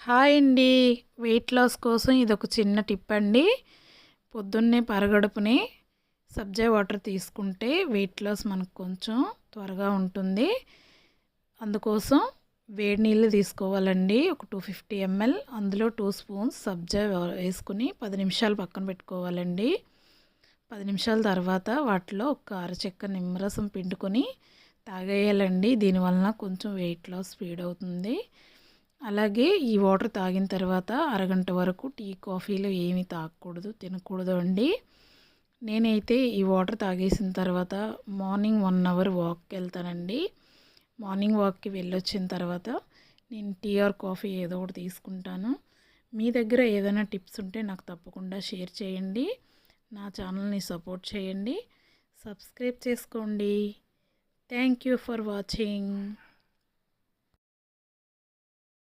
Hi అండి. Weight loss కోసం ఇది ఒక చిన్న టిప్ అండి పొద్దున్నే పరగడుపుని సబ్జా వాటర్ తీసుకుంటే వెయిట్ లాస్ మనకు కొంచెం త్వరగా ఉంటుంది. అందుకోసం వేడి నీళ్ళు తీసుకోవాలండి. ఒక టూ ఫిఫ్టీ ఎంఎల్. అందులో టూ స్పూన్స్ సబ్జా వేసుకుని పది నిమిషాలు పక్కన పెట్టుకోవాలండి. పది నిమిషాల తర్వాత వాటిలో ఒక అరచెక్క నిమ్మరసం పిండుకొని తాగేయాలండి. దీనివలన కొంచెం వెయిట్ లాస్ స్పీడ్ అవుతుంది. అలాగే ఈ వాటర్ తాగిన తర్వాత అరగంట వరకు టీ కాఫీలు ఏమీ తాగకూడదు తినకూడదు అండి. నేనైతే ఈ వాటర్ తాగేసిన తర్వాత మార్నింగ్ వన్ అవర్ వాక్కి వెళ్తానండి. మార్నింగ్ వాక్కి వెళ్ళొచ్చిన తర్వాత నేను టీ ఆర్ కాఫీ ఏదో ఒకటి తీసుకుంటాను. మీ దగ్గర ఏదైనా టిప్స్ ఉంటే నాకు తప్పకుండా షేర్ చేయండి. నా ఛానల్ని సపోర్ట్ చేయండి. సబ్స్క్రైబ్ చేసుకోండి. Thank you for watching.